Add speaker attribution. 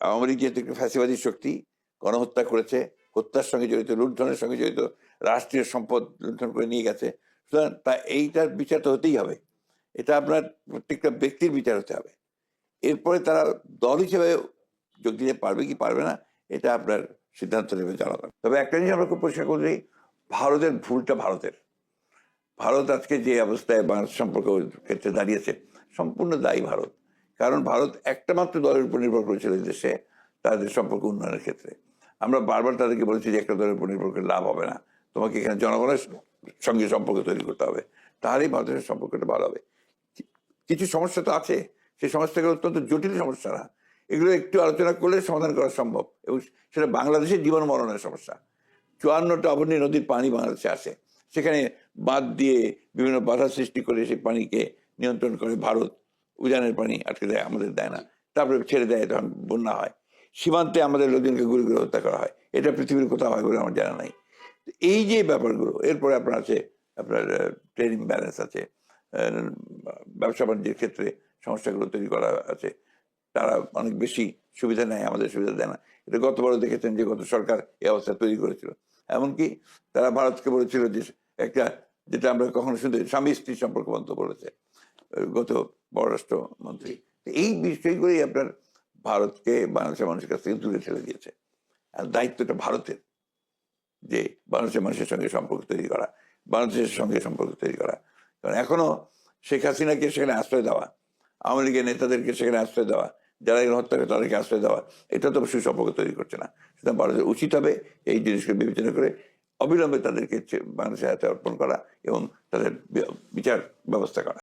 Speaker 1: আওয়ামী লীগ যেহেতু একটা ফ্যাসিবাদী শক্তি, গণহত্যা করেছে, হত্যার সঙ্গে জড়িত, লুণ্ঠনের সঙ্গে জড়িত, রাষ্ট্রীয় সম্পদ লুণ্ঠন করে নিয়ে গেছে, সুতরাং তা এইটার বিচার তো হতেই হবে। এটা আপনার প্রত্যেকটা ব্যক্তির বিচার হতে হবে। এরপরে তারা দল হিসেবে যোগ দিতে পারবে কি পারবে না, এটা আপনার সিদ্ধান্ত নেবে জনগণ। তবে একটা জিনিস আমরা খুব পরিষ্কার করি ভারতের ভুলটা ভারতের। ভারত আজকে যে অবস্থায় বাংলাদেশ সম্পর্ক ক্ষেত্রে দাঁড়িয়েছে, সম্পূর্ণ দায়ী ভারত। কারণ ভারত একটা মাত্র দলের উপর নির্ভর করেছিল দেশে তাদের সম্পর্ক উন্নয়নের ক্ষেত্রে। আমরা বারবার তাদেরকে বলেছি যে একটা দলের উপর নির্ভর করে লাভ হবে না। তোমাকে এখানে জনগণের সঙ্গে সম্পর্ক তৈরি করতে হবে। তাহলেই ভারতের সম্পর্কটা ভালো হবে। কিছু সমস্যা তো আছে। সেই সমস্যাগুলো অত্যন্ত জটিল সমস্যা না। এগুলো একটু আলোচনা করলে সমাধান করা সম্ভব। এবং সেটা বাংলাদেশের জীবন মরণের সমস্যা। চুয়ান্নটা অবনী নদীর পানি বাংলাদেশে আসে। সেখানে বাঁধ দিয়ে বিভিন্ন বাধা সৃষ্টি করে সেই পানিকে নিয়ন্ত্রণ করে ভারত। উজানের পানি আটকে দেয়, আমাদের দেয় না। তারপরে ছেড়ে দেয়, তখন বন্যা হয়। সীমান্তে আমাদের লোকজনকে গুলি করে হত্যা করা হয়। এটা পৃথিবীর কোথাও হয় বলে আমার জানা নাই। এই যে ব্যাপারগুলো, এরপরে আপনার আছে, আপনার ট্রেনিং ব্যালেন্স আছে ব্যবসা বাণিজ্যের ক্ষেত্রে সমস্যাগুলো তৈরি করা আছে। তারা অনেক বেশি সুবিধা নেয়, আমাদের সুবিধা দেয় না। এটা গত গতবারও দেখেছেন যে গত সরকার এই অবস্থা তৈরি করেছিল। এমনকি তারা ভারতকে বলেছিল যে একটা, যেটা আমরা কখনো শুনতে স্বামী স্ত্রী সম্পর্ক বন্ধ বলেছে। গত পররাষ্ট্রমন্ত্রী তো এই বিষয়গুলোই আপনার ভারতকে, বাংলাদেশের মানুষের কাছ থেকে দূরে ঠেলে দিয়েছে। আর দায়িত্বটা ভারতের যে বাংলাদেশের মানুষের সঙ্গে সম্পর্ক তৈরি করা, বাংলাদেশের সঙ্গে সম্পর্ক তৈরি করা। কারণ এখনও শেখ হাসিনাকে সেখানে আশ্রয় দেওয়া, আওয়ামী লীগের নেতাদেরকে সেখানে আশ্রয় দেওয়া, যারা এগুলো হত্যা করে তাদেরকে আশ্রয় দেওয়া, এটা তো সুসম্পর্ক তৈরি করছে না। সুতরাং ভারতের উচিত হবে এই জিনিসকে বিবেচনা করে অবিলম্বে তাদেরকে বাংলাদেশের হাতে অর্পণ করা এবং তাদের বিচার ব্যবস্থা করা।